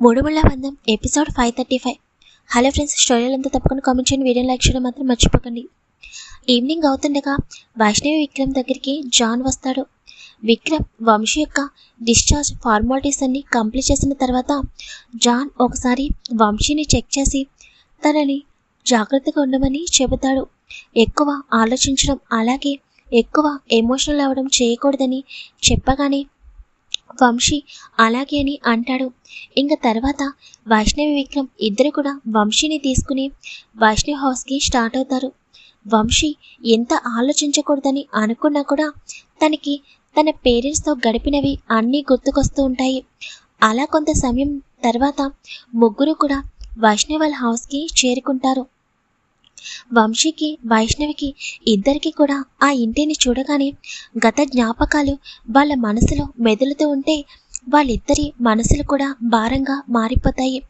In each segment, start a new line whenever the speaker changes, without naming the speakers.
మూడుముళ్ళ బంధం episode five thirty five. Hello friends స్టోరీలు అంతా తప్పకుండా కామెంట్ చేయండి వీడియో లైక్ చేయడం మాత్రం మర్చిపోకండి. ఈవినింగ్ అవుతుండగా వైష్ణవి విక్రమ్ దగ్గరికి జాన్ వస్తాడు. విక్రమ్ వంశీ యొక్క డిశ్చార్జ్ ఫార్మాలిటీస్ అన్ని కంప్లీట్ చేసిన తర్వాత జాన్ ఒకసారి వంశీని చెక్ చేసి తనని జాగ్రత్తగా ఉండమని చెబుతాడు. ఎక్కువ ఆలోచించడం అలాగే ఎక్కువ ఎమోషనల్ అవ్వడం చేయకూడదని చెప్పగానే వంశీ అలాగే అని అంటాడు. ఇంకా తర్వాత వైష్ణవి విక్రమ్ ఇద్దరు కూడా వంశీని తీసుకుని వైష్ణవి హౌస్కి స్టార్ట్ అవుతారు. వంశీ ఎంత ఆలోచించకూడదని అనుకున్నా కూడా తనకి తన పేరెంట్స్తో గడిపినవి అన్నీ గుర్తుకొస్తూ ఉంటాయి. అలా కొంత సమయం తర్వాత ముగ్గురు కూడా వైష్ణవి వాళ్ళ హౌస్కి చేరుకుంటారు. వంశీకి వైష్ణవికి ఇద్దరికి కూడా ఆ ఇంటిని చూడగానే గత జ్ఞాపకాలు వాళ్ళ మనసులో మెదులుతూ ఉంటే వాళ్ళిద్దరి మనసులు కూడా భారంగా మారిపోతాయి.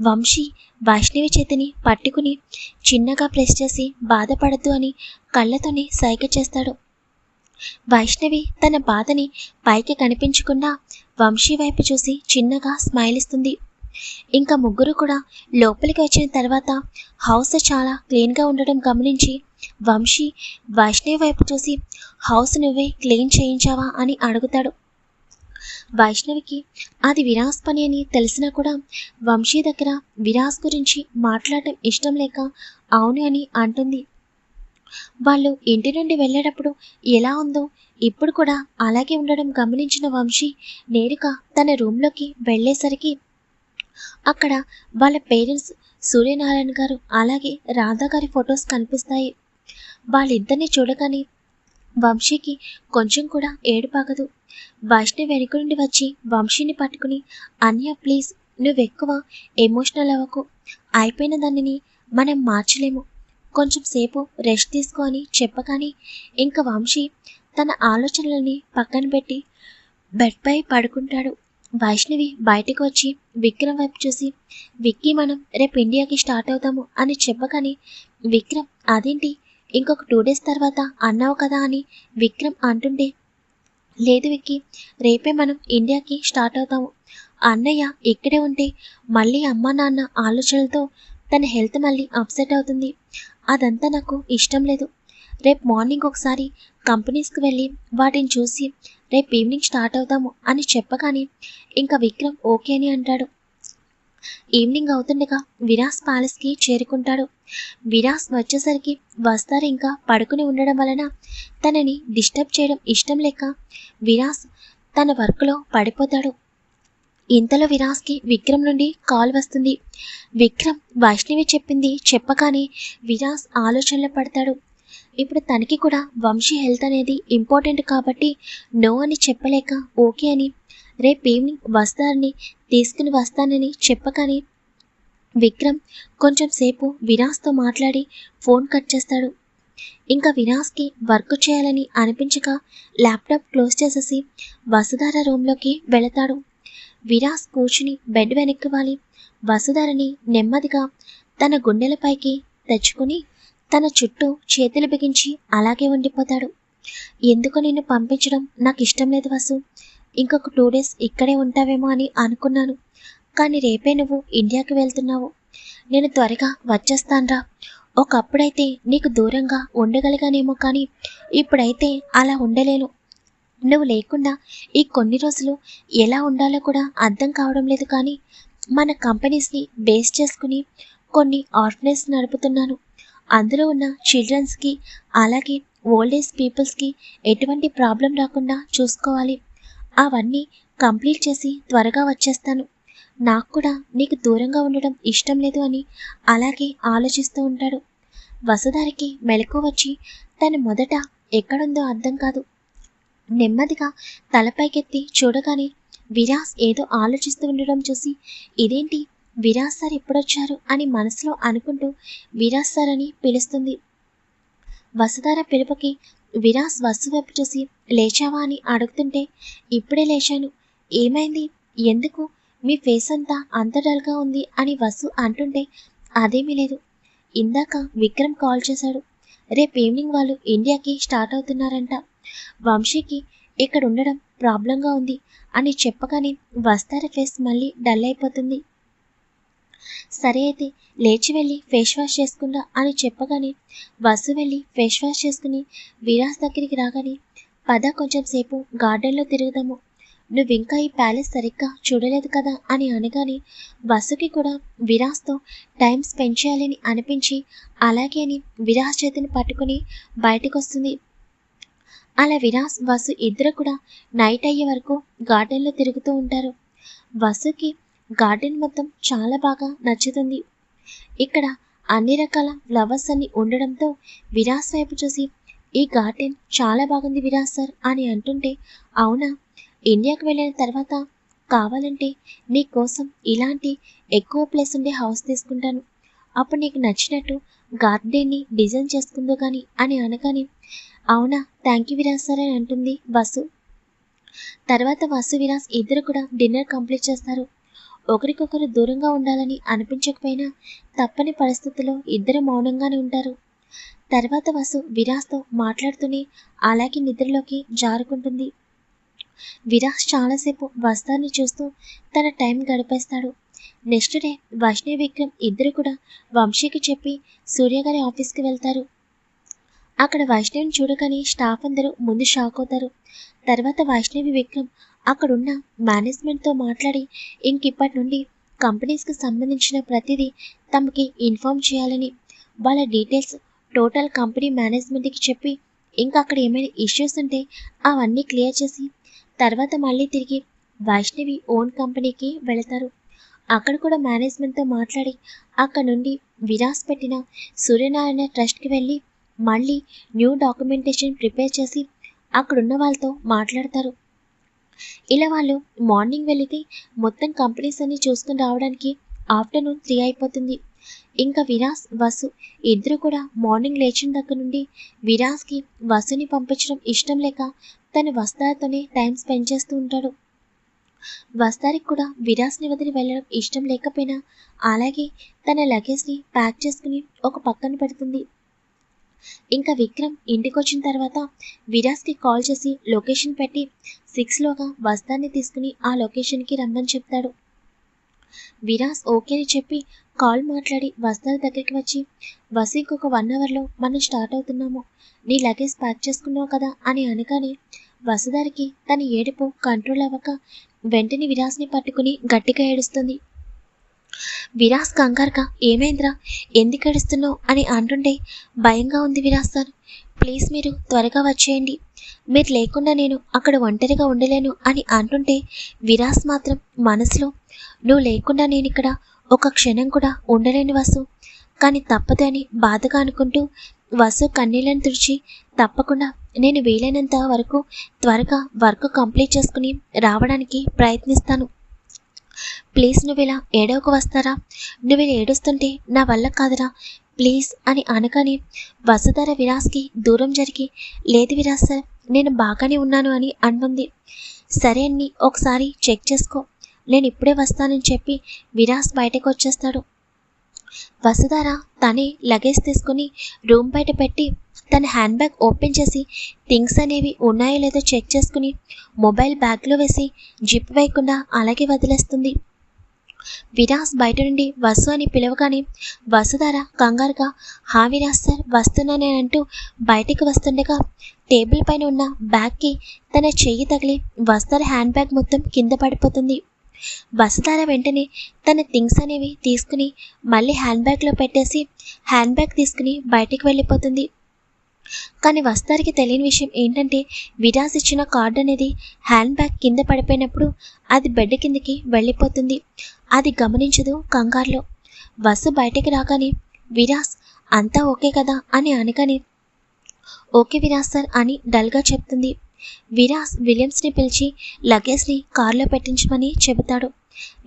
వంశీ వైష్ణవి చేతిని పట్టుకుని చిన్నగా ప్రెస్ చేసి బాధపడద్దు అని కళ్ళతోనే సైగ చేస్తాడు. వైష్ణవి తన బాధని పైకి కనిపించకుండా వంశీ వైపు చూసి చిన్నగా స్మైల్ ఇస్తుంది ఇంకా ముగ్గురు కూడా లోపలికి వచ్చిన తర్వాత హౌస్ చాలా క్లీన్గా ఉండడం గమనించి వంశీ వైష్ణవి వైపు చూసి హౌస్ నువ్వే క్లీన్ చేయించావా? అని అడుగుతాడు. వైష్ణవికి అది విరాస్ పని అని తెలిసినా కూడా వంశీ దగ్గర విరాస్ గురించి మాట్లాడటం ఇష్టం లేక అవును అని అంటుంది. వాళ్ళు ఇంటి నుండి వెళ్ళేటప్పుడు ఎలా ఉందో ఇప్పుడు కూడా అలాగే ఉండడం గమనించిన వంశీ నేరుగా తన రూమ్లోకి వెళ్ళేసరికి అక్కడ వాళ్ళ పేరెంట్స్ సూర్యనారాయణ గారు అలాగే రాధా గారి ఫొటోస్ కనిపిస్తాయి. వాళ్ళిద్దరిని చూడగానే వంశీకి కొంచెం కూడా ఏడుపాగదు. వైష్ణవి వెనుక నుండి వచ్చి వంశీని పట్టుకుని అన్య ప్లీజ్ నువ్వెక్కువ ఎమోషనల్ అవ్వకు. అయిపోయిన దానిని మనం మార్చలేము. కొంచెం సేపు రెస్ట్ తీసుకో అని చెప్పగానే ఇంకా వంశీ తన ఆలోచనలని పక్కన పెట్టి బెడ్పై పడుకుంటాడు. వైష్ణవి బయటకు వచ్చి విక్రమ్ వైపు చూసి విక్కీ మనం రేపు ఇండియాకి స్టార్ట్ అవుతాము అని చెప్పగానే విక్రమ్ అదేంటి? ఇంకొక టూ డేస్ తర్వాత అన్నావు కదా అని విక్రమ్ అంటుండే లేదు విక్కీ రేపే మనం ఇండియాకి స్టార్ట్ అవుతాము. అన్నయ్య ఇక్కడే ఉంటే మళ్ళీ అమ్మ నాన్న ఆలోచనలతో తన హెల్త్ మళ్ళీ అప్సెట్ అవుతుంది. అదంతా నాకు ఇష్టం లేదు. రేపు మార్నింగ్ ఒకసారి కంపెనీస్కి వెళ్ళి వాటిని చూసి రేపు ఈవినింగ్ స్టార్ట్ అవుతాము అని చెప్పగానే ఇంకా విక్రమ్ ఓకే అని అంటాడు. ఈవినింగ్ అవుతుండగా విరాస్ ప్యాలెస్కి చేరుకుంటాడు. విరాస్ వచ్చేసరికి వస్తారు ఇంకా పడుకుని ఉండడం వలన తనని డిస్టర్బ్ చేయడం ఇష్టం లేక విరాస్ తన వర్క్లో పడిపోతాడు. ఇంతలో విరాస్కి విక్రమ్ నుండి కాల్ వస్తుంది. విక్రమ్ వైష్ణవి చెప్పింది చెప్పగానే విరాస్ ఆలోచనలో పడతాడు. ఇప్పుడు తనకి కూడా వంశీ హెల్త్ అనేది ఇంపార్టెంట్ కాబట్టి నో అని చెప్పలేక ఓకే అని రేపు ఈవినింగ్ వస్తారని తీసుకుని వస్తానని చెప్పకని విక్రమ్ కొంచెం సేపు వినాస్తో మాట్లాడి ఫోన్ కట్ చేస్తాడు. ఇంకా విరాస్కి వర్క్ చేయాలని అనిపించక ల్యాప్టాప్ క్లోజ్ చేసేసి వసుధార రూమ్లోకి వెళతాడు. విరాస్ కూర్చుని బెడ్ వెనక్కి వాలి. వసుధారని నెమ్మదిగా తన గుండెలపైకి తెచ్చుకుని తన చుట్టూ చేతులు బిగించి అలాగే ఉండిపోతాడు. ఎందుకు నిన్ను పంపించడం? నాకు ఇష్టం లేదు వసు. ఇంకొక టూ డేస్ ఇక్కడే ఉంటావేమో అని అనుకున్నాను. కానీ రేపే నువ్వు ఇండియాకి వెళ్తున్నావు. నేను త్వరగా వచ్చేస్తాన్రా. ఒకప్పుడైతే నీకు దూరంగా ఉండగలిగానేమో కానీ ఇప్పుడైతే అలా ఉండలేను. నువ్వు లేకుండా ఈ కొన్ని రోజులు ఎలా ఉండాలో కూడా అర్థం కావడం లేదు కానీ మన కంపెనీస్ని బేస్ చేసుకుని కొన్ని ఆర్ఫనేజ్ నడుపుతున్నాను. అందులో ఉన్న చిల్డ్రన్స్కి అలాగే ఓల్డ్ ఏజ్ పీపుల్స్కి ఎటువంటి ప్రాబ్లం రాకుండా చూసుకోవాలి. అవన్నీ కంప్లీట్ చేసి త్వరగా వచ్చేస్తాను. నాకు కూడా నీకు దూరంగా ఉండడం ఇష్టం లేదు అని అలాగే ఆలోచిస్తూ ఉంటాడు. వసుధారికి మెలకు వచ్చి తను మొదట ఎక్కడుందో అర్థం కాదు. నెమ్మదిగా తలపైకెత్తి చూడగానే విరాస్ ఏదో ఆలోచిస్తూ ఉండడం చూసి ఇదేంటి? విరాజ్ సార్ ఎప్పుడొచ్చారు అని మనసులో అనుకుంటూ విరాజ్ సార్ అని పిలుస్తుంది. వసుధార పిలుపుకి విరాస్ వసు వైపు చూసి లేచావా అని అడుగుతుంటే ఇప్పుడే లేచాను. ఏమైంది? ఎందుకు? మీ ఫేస్ అంతా అంత డల్గా ఉంది అని వసు అంటుంటే అదేమీ లేదు. ఇందాక విక్రమ్ కాల్ చేశాడు. రేపు ఈవినింగ్ వాళ్ళు ఇండియాకి స్టార్ట్ అవుతున్నారంట. వంశీకి ఇక్కడ ఉండడం ప్రాబ్లంగా ఉంది అని చెప్పగానే వస్తార ఫేస్ మళ్ళీ డల్ అయిపోతుంది. సరే అయితే లేచి వెళ్ళి ఫేస్ వాష్ చేసుకుందా అని చెప్పగానే వసు వెళ్ళి ఫేస్ వాష్ చేసుకుని విరాస్ దగ్గరికి రాగానే పద కొంచెం సేపు గార్డెన్లో తిరుగుదాము. నువ్వు ఇంకా ఈ ప్యాలెస్ సరిగ్గా చూడలేదు కదా అని అనగానే వసుకి కూడా విరాస్తో టైం స్పెండ్ చేయాలని అనిపించి అలాగే అని విరాస్ చేతిని పట్టుకుని బయటకు వస్తుంది అలా విరాస్ వసు ఇద్దరు కూడా నైట్ అయ్యే వరకు గార్డెన్లో తిరుగుతూ ఉంటారు. వసుకి గార్డెన్ మొత్తం చాలా బాగా నచ్చుతుంది. ఇక్కడ అన్ని రకాల ఫ్లవర్స్ అన్ని ఉండడంతో విరాస్ వైపు చూసి ఈ గార్డెన్ చాలా బాగుంది విరాస్ సార్ అని అంటుంటే అవునా? ఇండియాకు వెళ్ళిన తర్వాత కావాలంటే నీ కోసం ఇలాంటి ఎక్కువ ప్లేస్ ఉండే హౌస్ తీసుకుంటాను. అప్పుడు నీకు నచ్చినట్టు గార్డెన్ని డిజైన్ చేసుకుందో కానీ అని అనగానే అవునా థ్యాంక్ యూ విరాస్ సార్ అని అంటుంది వసు. తర్వాత వసు విరాస్ ఇద్దరు కూడా డిన్నర్ కంప్లీట్ చేస్తారు. ఒకరికొకరు దూరంగా ఉండాలని అనిపించకపోయినా తప్పని పరిస్థితుల్లో ఇద్దరు మౌనంగానే ఉంటారు. తర్వాత వసు విరాస్తో మాట్లాడుతూనే అలాగే నిద్రలోకి జారుకుంటుంది. విరాస్ చాలాసేపు వస్తాన్ని చూస్తూ తన టైం గడిపేస్తాడు. నెక్స్ట్ డే వైష్ణవి విక్రమ్ ఇద్దరు కూడా వంశీకి చెప్పి సూర్య గారి ఆఫీస్కి వెళ్తారు. అక్కడ వైష్ణవిని చూడగానే స్టాఫ్ అందరూ ముందు షాక్ అవుతారు. తర్వాత వైష్ణవి విక్రమ్ అక్కడున్న మేనేజ్మెంట్తో మాట్లాడి ఇంకిప్పటి నుండి కంపెనీస్కి సంబంధించిన ప్రతిదీ తమకి ఇన్ఫామ్ చేయాలని వాళ్ళ డీటెయిల్స్ టోటల్ కంపెనీ మేనేజ్మెంట్కి చెప్పి ఇంకా అక్కడ ఏమైనా ఇష్యూస్ ఉంటే అవన్నీ క్లియర్ చేసి తర్వాత మళ్ళీ తిరిగి వైష్ణవి ఓన్ కంపెనీకి వెళతారు. అక్కడ కూడా మేనేజ్మెంట్తో మాట్లాడి అక్కడ నుండి విరాస్ పెట్టిన సూర్యనారాయణ ట్రస్ట్కి వెళ్ళి మళ్ళీ న్యూ డాక్యుమెంటేషన్ ప్రిపేర్ చేసి అక్కడున్న వాళ్ళతో మాట్లాడతారు. ఇలా వాళ్ళు మార్నింగ్ వెళితే మొత్తం కంపెనీస్ అన్ని చూసుకుని రావడానికి ఆఫ్టర్నూన్ త్రీ అయిపోతుంది. ఇంకా విరాస్ వసు ఇద్దరు కూడా మార్నింగ్ లేచిన దగ్గర నుండి విరాస్కి వసుని పంపించడం ఇష్టం లేక తను వస్తారితోనే టైం స్పెండ్ చేస్తూ ఉంటాడు. వస్తారికి కూడా విరాస్ని వదిలి వెళ్ళడం ఇష్టం లేకపోయినా అలాగే తన లగేజ్ని ప్యాక్ చేసుకుని ఒక పక్కన పెడుతుంది. ఇంకా విక్రమ్ ఇంటికి వచ్చిన తర్వాత విరాస్కి కాల్ చేసి లొకేషన్ పెట్టి సిక్స్లోగా వస్తాన్ని తీసుకుని ఆ లొకేషన్కి రమ్మని చెప్తాడు. విరాస్ ఓకే అని చెప్పి కాల్ మాట్లాడి వస్తాల దగ్గరికి వచ్చి వసీకి ఇంకొక వన్ అవర్లో మనం స్టార్ట్ అవుతున్నాము. నీ లగేజ్ ప్యాక్ చేసుకున్నావు కదా? అని అనగానే వసుదారికి తన ఏడుపు కంట్రోల్ అవ్వక వెంటనే విరాస్ని పట్టుకుని గట్టిగా ఏడుస్తుంది. విరాస్ కంగారుగా ఏమైందిరా? ఎందుకు ఏడుస్తున్నావు? అని అంటుంటే భయంగా ఉంది విరాస్ సార్. ప్లీజ్ మీరు త్వరగా వచ్చేయండి. మీరు లేకుండా నేను అక్కడ ఒంటరిగా ఉండలేను అని అంటుంటే విరాస్ మాత్రం మనసులో నువ్వు లేకుండా నేను ఇక్కడ ఒక క్షణం కూడా ఉండలేని వసు. కానీ తప్పదు అని బాధగా అనుకుంటూ వసు కన్నీళ్ళని తుడిచి తప్పకుండా నేను వీలైనంత వరకు త్వరగా వర్క్ కంప్లీట్ చేసుకుని రావడానికి ప్రయత్నిస్తాను. ప్లీజ్ నువ్వు ఇలా ఏడవకు వస్తారా? నువ్వు ఇలా ఏడుస్తుంటే నా వల్ల కాదురా. ప్లీజ్ అని అనగానే వసుధర విరాస్కి దూరం జరిగి లేదు విరాస్ సార్ నేను బాగానే ఉన్నాను అని అనుంది. సరే అన్ని ఒకసారి చెక్ చేసుకో. నేను ఇప్పుడే వస్తానని చెప్పి విరాస్ బయటకు వచ్చేస్తాడు. వసుధార తనే లగేజ్ తీసుకుని రూమ్ బయట పెట్టి తన హ్యాండ్ బ్యాగ్ ఓపెన్ చేసి థింగ్స్ అనేవి ఉన్నాయో లేదో చెక్ చేసుకుని మొబైల్ బ్యాగ్లో వేసి జిప్ వేయకుండా అలాగే వదిలేస్తుంది. విరాస్ బయట నుండి వసు అని పిలవగానే వసుధార కంగారుగా హా విరాస్ సార్ వస్తున్నానే అంటూ బయటికి వస్తుండగా టేబుల్ పైన ఉన్న బ్యాగ్కి తన చెయ్యి తగిలి వస్తార హ్యాండ్ బ్యాగ్ మొత్తం కింద పడిపోతుంది. వసుధార వెంటనే తన థింగ్స్ అనేవి తీసుకుని మళ్ళీ హ్యాండ్ బ్యాగ్లో పెట్టేసి హ్యాండ్ బ్యాగ్ తీసుకుని బయటికి వెళ్ళిపోతుంది. కానీ వస్తారికి తెలియని విషయం ఏంటంటే విరాస్ ఇచ్చిన కార్డు అనేది హ్యాండ్ బ్యాగ్ కింద పడిపోయినప్పుడు అది బెడ్ కిందకి వెళ్ళిపోతుంది. అది గమనించదు కంగారులో. బస్సు బయటికి రాగానే విరాస్ అంతా ఓకే కదా? అని అనగానే ఓకే విరాస్ సార్ అని డల్గా చెప్తుంది. విరాస్ విలియమ్స్ని పిలిచి లగేజ్ని కార్లో పెట్టించమని చెబుతాడు.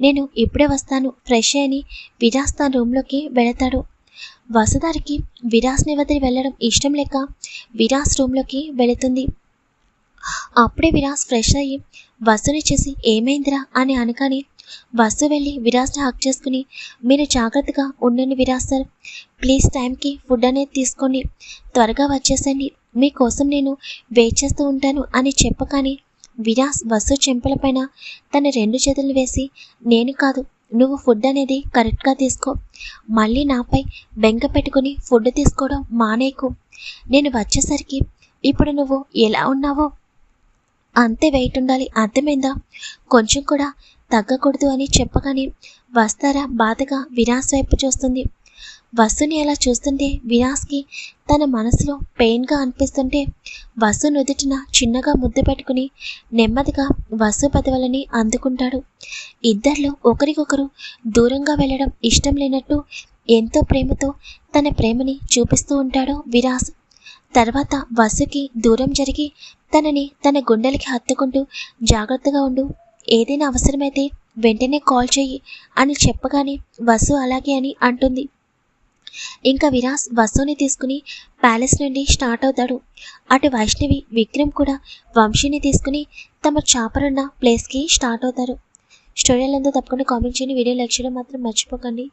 నేను ఇప్పుడే వస్తాను ఫ్రెష్ అని విరాస్ తన రూమ్లోకి వెళతాడు. వసుధారికి విరాస్ని వదిలి వెళ్ళడం ఇష్టం లేక విరాస్ రూమ్లోకి వెళుతుంది. అప్పుడే విరాస్ ఫ్రెష్ అయ్యి వసుని చూసి ఏమైందిరా? అని అనగానే వసు వెళ్ళి విరాస్ని హక్ చేసుకుని మీరు జాగ్రత్తగా ఉండండి విరాజ్ సార్ ప్లీజ్ టైంకి ఫుడ్ అనేది తీసుకోండి. త్వరగా వచ్చేసండి మీకోసం నేను వెయిట్ చేస్తూ ఉంటాను అని చెప్పగానే విరాస్ వసు చెంపలపైన తన రెండు చేతులు వేసి నేను కాదు నువ్వు ఫుడ్ అనేది కరెక్ట్గా తీసుకో. మళ్ళీ నాపై బెంగ పెట్టుకుని ఫుడ్ తీసుకోవడం మానేకు. నేను వచ్చేసరికి ఇప్పుడు నువ్వు ఎలా ఉన్నావో? అంతే వెయిట్ ఉండాలి. అర్థమైందా? కొంచెం కూడా తగ్గకూడదు అని చెప్పగానే వస్తారా బాధగా విరాస్ వైపు చూస్తుంది. వసుని అలా చూస్తుంటే విరాస్కి తన మనసులో పెయిన్గా అనిపిస్తుంటే వసు నుదుటిన చిన్నగా ముద్దు పెట్టుకుని నెమ్మదిగా వసు పదవులని అందుకుంటాడు. ఇద్దర్లో ఒకరికొకరు దూరంగా వెళ్ళడం ఇష్టం లేనట్టు ఎంతో ప్రేమతో తన ప్రేమని చూపిస్తూ ఉంటాడు విరాస్. తర్వాత వసుకి దూరం జరిగి తనని తన గుండెలకి హత్తుకుంటూ జాగ్రత్తగా ఉండు ఏదైనా అవసరమైతే వెంటనే కాల్ చెయ్యి అని చెప్పగానే వసు అలాగే అని అంటుంది. ఇంకా విరాస్ వసుని తీసుకుని ప్యాలెస్ నుండి స్టార్ట్ అవుతాడు. అటు వైష్ణవి విక్రమ్ కూడా వంశీని తీసుకుని తమ చాపరున్న ప్లేస్కి స్టార్ట్ అవుతారు. స్టోరీలంతా తప్పకుండా కామెంట్ చేయండి. వీడియో లెక్చర్ మాత్రం మర్చిపోకండి.